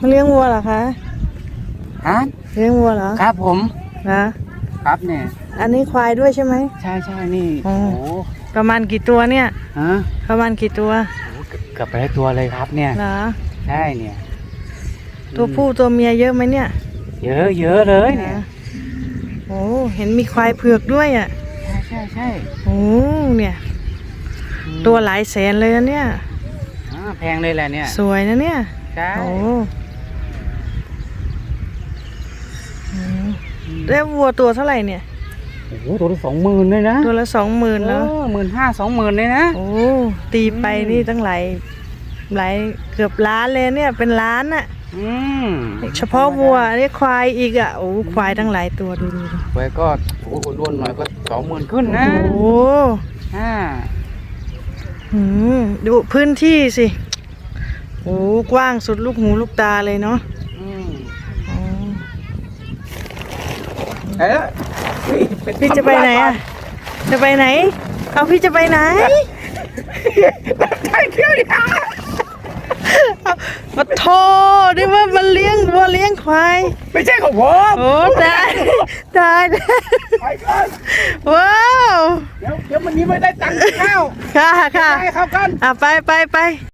มาเลี้ยงวัวเหรอคะฮะเลี้ยงวัวเหรอครับผมนะครับเนี่ยอันนี้ควายด้วยใช่ไหมใช่ใช่นี่อ๋อโอ้โหประมาณกี่ตัวเนี่ยฮะประมาณกี่ตัวโอ้โหเกือบไปได้ตัวเลยครับเนี่ยเหรอใช่เนี่ย ตัวผู้ตัวเมียเยอะไหมเนี่ย เยอะเยอะเลยเนี่ยนะโอ้เห็นมีควายเผือกด้วยอะใช่ใช่ใช่โอ้เนี่ยอืมตัวหลายแสนเลยนะเนี่ยอ่าแพงเลยแหละเนี่ย สวยนะเนี่ยใช่โอ้อื แล้ววัวตัวเท่าไหร่เนี่ยโอ้โหตัวละสองหมื่นเลยนะตัวละสองหมื่นแล้วหมื่นห้าสองหมื่นเลยนะโอ้ตีไปอืมนี่ตั้งหลายหลายเกือบล้านเลยเนี่ยเป็นล้านอะอืมเฉพาะวัวอันนี้ควายอีกอะโอ้ควายตั้งหลายตัวดูดูดูไว้ก็โอ้โหร่วนหน่อยก็สองหมื่นขึ้นนะโอ้อ่าหืมดูพื้นที่สิโอ้กว้างสุดลูกหูลูกตาเลยเนาะ อืม อ๋อ เอ๊ะพี่จะไปไหนอะจะไปไหน เอาพี่จะไปไหนใช่เที่ยวดิเอามาโทนี่ว่ามันเลี้ยงวัวเลี้ยงควาย ไม่ใช่ของผมโอ้ตายตายไปก่อนว้าวเดี๋ยวเดี๋ยววันนี้ไม่ได้ตังค์ข้าวค่ะค่ะให้เขากันอะไปไปไป